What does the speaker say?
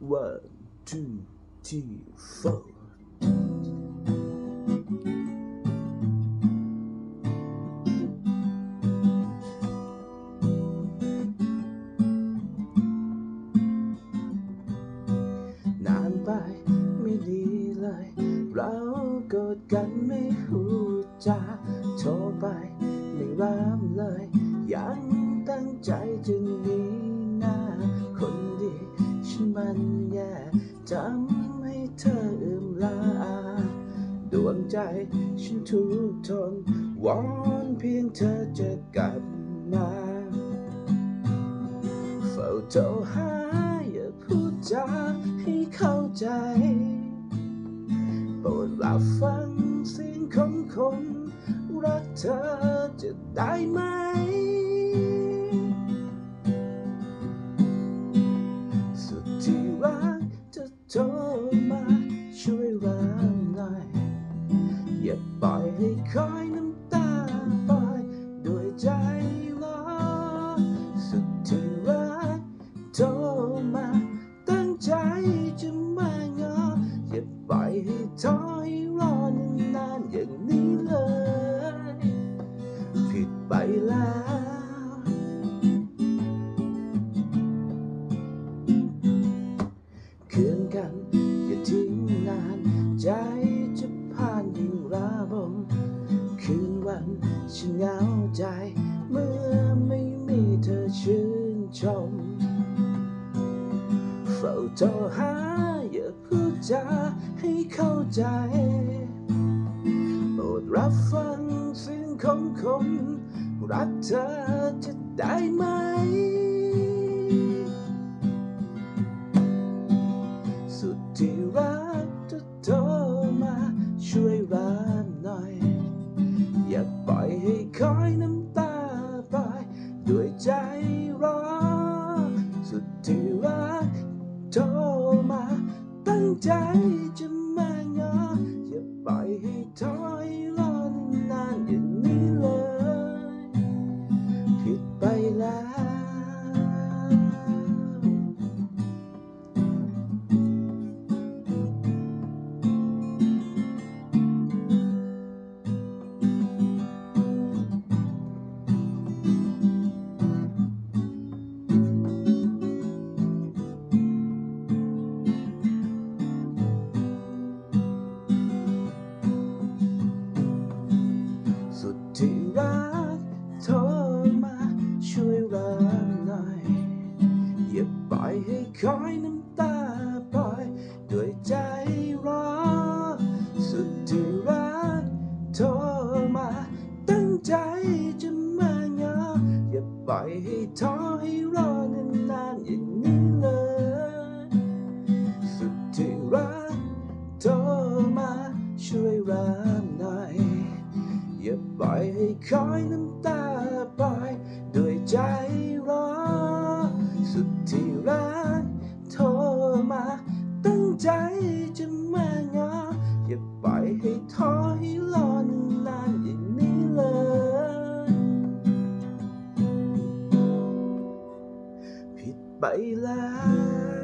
one two three four นานไปไม่ดีเลย เรากดกันไม่หูจาโทรไป ทำให้เธออืมลา ดวงใจฉันทุกทนวอนเพียงเธอจะกลับมาเฝ้าโทรหาอย่าพูดจาให้เข้าใจโปรดรับฟังเสียงของคนรักเธอจะได้ไหม อย่าปล่อยให้คอยน้ำตาปล่อยด้วยใจร้อสุดที่รักโทรมา ตั้งใจจะมางออย่าปล่อยให้ท้อยรอนานๆอย่างนี้เลย ผิดไปแล้วคืนกันอย่าทิ้งนานใจ ฉันเหงาใจเมื่อไม่มีเธอชื่นชม เฝ้าโทรหาอย่าพูดจาให้เข้าใจโปรดรับฟังเสียงของคนรักเธอจะได้ไหม สุดที่รักำตาปล่อยด้วยใจร้อนสุดที่รักโทรมาตั้งใจจะ คอยน้ำตาปล่อยด้วยใจร้อนสุดที่รักโทรมาตั้งใจจะมางออย่าปล่อยให้ท้อให้รอนานๆอย่างนี้เลย สุดที่รักโทรมาช่วยรับหน่อยอย่าปล่อยให้คอยน้ำตาปล่อย bay lá